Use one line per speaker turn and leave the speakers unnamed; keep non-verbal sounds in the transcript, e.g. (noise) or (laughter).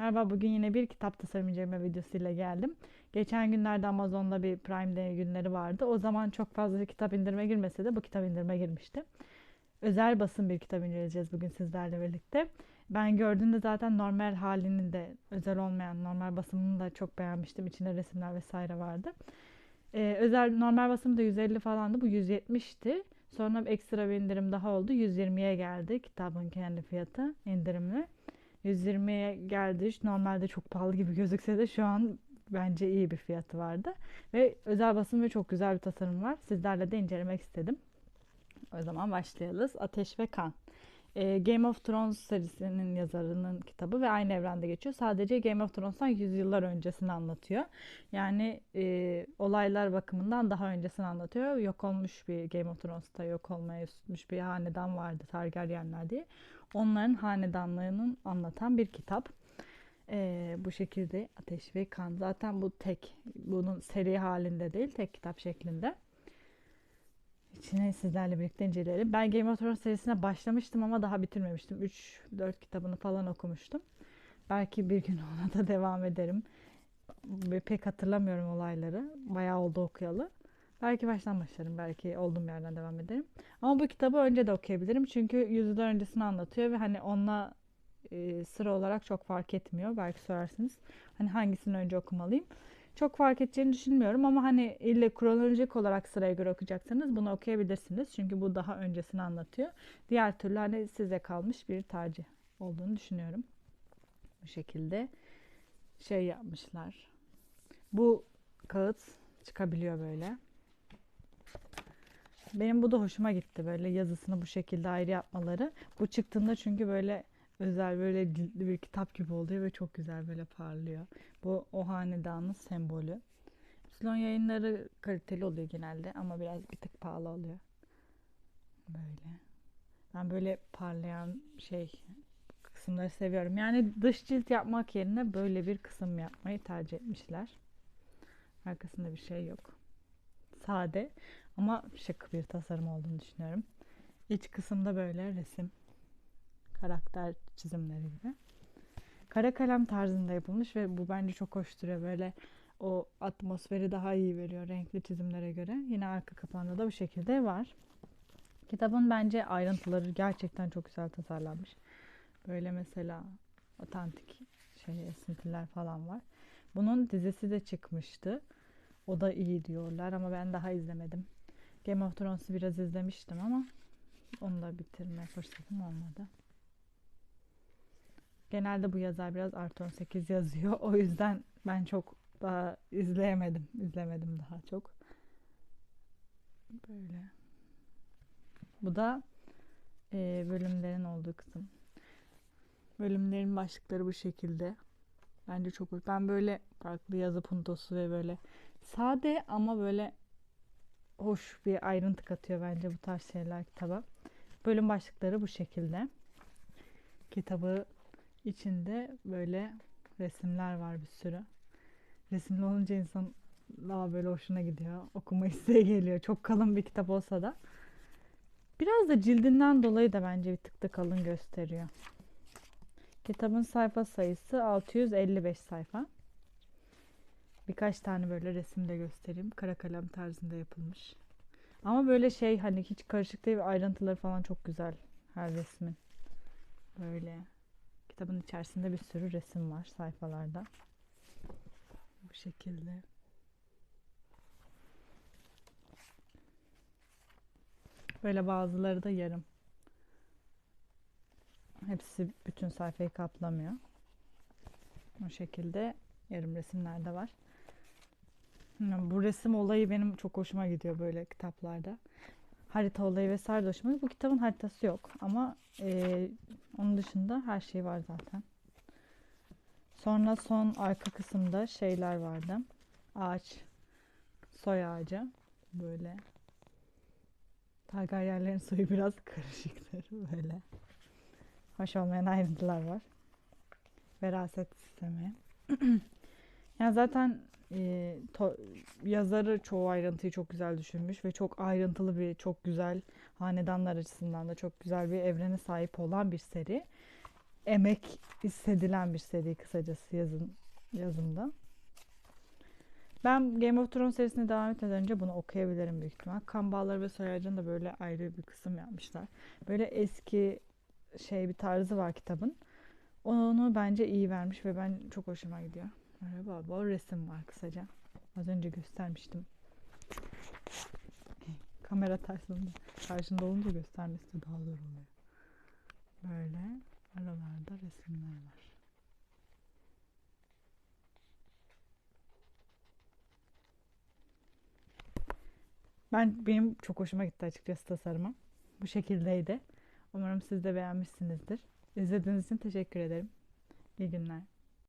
Merhaba, bugün yine bir kitap tasarım inceleme videosuyla geldim. Geçen günlerde Amazon'da bir Prime Day günleri vardı. O zaman çok fazla kitap indirime girmese de bu kitap indirime girmişti. Özel basın bir kitap inceleyeceğiz bugün sizlerle birlikte. Ben gördüğümde zaten normal halini de özel olmayan normal basımını da çok beğenmiştim. İçinde resimler vesaire vardı. Ee, özel normal basım da 150 falandı. Bu 170'ti. Sonra ekstra bir indirim daha oldu. 120'ye geldi kitabın kendi fiyatı indirimli. 120'ye geldi. Normalde çok pahalı gibi gözükse de şu an bence iyi bir fiyatı vardı. Ve özel basım ve çok güzel bir tasarım var. Sizlerle de incelemek istedim. O zaman başlayalım. Ateş ve Kan. Ee, Game of Thrones serisinin yazarının kitabı ve aynı evrende geçiyor. Sadece Game of Thrones'tan yüzyıllar öncesini anlatıyor. Yani e, olaylar bakımından daha öncesini anlatıyor. Yok olmuş bir Game of Thrones'ta yok olmaya tutmuş bir hanedan vardı Targaryenler diye. Onların hanedanlığını anlatan bir kitap. Ee, bu şekilde Ateş ve Kan. Zaten bu tek, bunun seri halinde değil, tek kitap şeklinde. İçine sizlerle birlikte inceleyelim. Ben Game of Thrones serisine başlamıştım ama daha bitirmemiştim. 3-4 kitabını falan okumuştum. Belki bir gün (laughs) ona da devam ederim. Pek hatırlamıyorum olayları. Bayağı oldu okuyalı. Belki baştan başlarım. Belki olduğum yerden devam ederim. Ama bu kitabı önce de okuyabilirim. Çünkü yüzyıllar öncesini anlatıyor ve hani onunla e, sıra olarak çok fark etmiyor. Belki sorarsınız. Hani hangisini önce okumalıyım? Çok fark edeceğini düşünmüyorum ama hani ille kronolojik olarak sıraya göre okuyacaksanız bunu okuyabilirsiniz. Çünkü bu daha öncesini anlatıyor. Diğer türlü hani size kalmış bir tercih olduğunu düşünüyorum. Bu şekilde şey yapmışlar. Bu kağıt çıkabiliyor böyle. Benim bu da hoşuma gitti böyle yazısını bu şekilde ayrı yapmaları. Bu çıktığında çünkü böyle özel böyle ciltli bir kitap gibi oluyor ve çok güzel böyle parlıyor. Bu o hanedanın sembolü. Epsilon yayınları kaliteli oluyor genelde ama biraz bir tık pahalı oluyor. Böyle. Ben böyle parlayan şey kısımları seviyorum. Yani dış cilt yapmak yerine böyle bir kısım yapmayı tercih etmişler. Arkasında bir şey yok. Sade ama şık bir tasarım olduğunu düşünüyorum. İç kısımda böyle resim, karakter çizimleri gibi. Kara kalem tarzında yapılmış ve bu bence çok hoş duruyor. Böyle o atmosferi daha iyi veriyor renkli çizimlere göre. Yine arka kapağında da bu şekilde var. Kitabın bence ayrıntıları gerçekten çok güzel tasarlanmış. Böyle mesela otantik şey esintiler falan var. Bunun dizisi de çıkmıştı. O da iyi diyorlar ama ben daha izlemedim. Game of Thrones'u biraz izlemiştim ama onu da bitirme fırsatım olmadı. Genelde bu yazar biraz artı 18 yazıyor. (laughs) O yüzden ben çok daha izleyemedim. İzlemedim daha çok. Böyle. Bu da e, bölümlerin olduğu kısım. Bölümlerin başlıkları bu şekilde. Bence çok hoş. Ben böyle farklı yazı puntosu ve böyle sade ama böyle hoş bir ayrıntı katıyor bence bu tarz şeyler kitaba. Bölüm başlıkları bu şekilde. Kitabı içinde böyle resimler var bir sürü. Resimli olunca insan daha böyle hoşuna gidiyor. Okuma (laughs) isteği geliyor. Çok kalın bir kitap olsa da. Biraz da cildinden dolayı da bence bir tık da kalın gösteriyor. Kitabın sayfa sayısı 655 sayfa. Birkaç tane böyle resim de göstereyim. Kara kalem tarzında yapılmış. Ama böyle şey hani hiç karışık değil ayrıntıları falan çok güzel her resmin. Böyle. Kitabın içerisinde bir sürü resim var sayfalarda. Bu şekilde. Böyle bazıları da yarım. Hepsi bütün sayfayı kaplamıyor. O şekilde yarım resimler de var. Bu resim olayı benim çok hoşuma gidiyor böyle kitaplarda. Harita olayı vesaire de. Bu kitabın haritası yok ama e, onun dışında her şey var zaten. Sonra son arka kısımda şeyler vardı. Ağaç, soy ağacı böyle. Targaryenlerin soyu biraz (laughs) karışıktır böyle. Hoş olmayan ayrıntılar var. Veraset sistemi. (clears throat) yani zaten e, to, yazarı çoğu ayrıntıyı çok güzel düşünmüş ve çok ayrıntılı bir, çok güzel hanedanlar açısından da çok güzel bir evrene sahip olan bir seri. emek hissedilen bir seri kısacası yazın yazımda. Ben Game of Thrones serisine devam etmeden önce bunu okuyabilirim büyük ihtimal. Kan ve soyacını da böyle ayrı bir kısım yapmışlar. Böyle eski şey bir tarzı var kitabın. Onu bence iyi vermiş ve ben çok hoşuma gidiyor. Böyle bol bol resim var kısaca. Az önce göstermiştim. Kamera tersinde. Karşında olunca göstermesi daha zor oluyor. Böyle aralarda resimler var. Ben benim çok hoşuma gitti açıkçası tasarımı. Bu şekildeydi. Umarım siz de beğenmişsinizdir. İzlediğiniz için teşekkür ederim. İyi günler.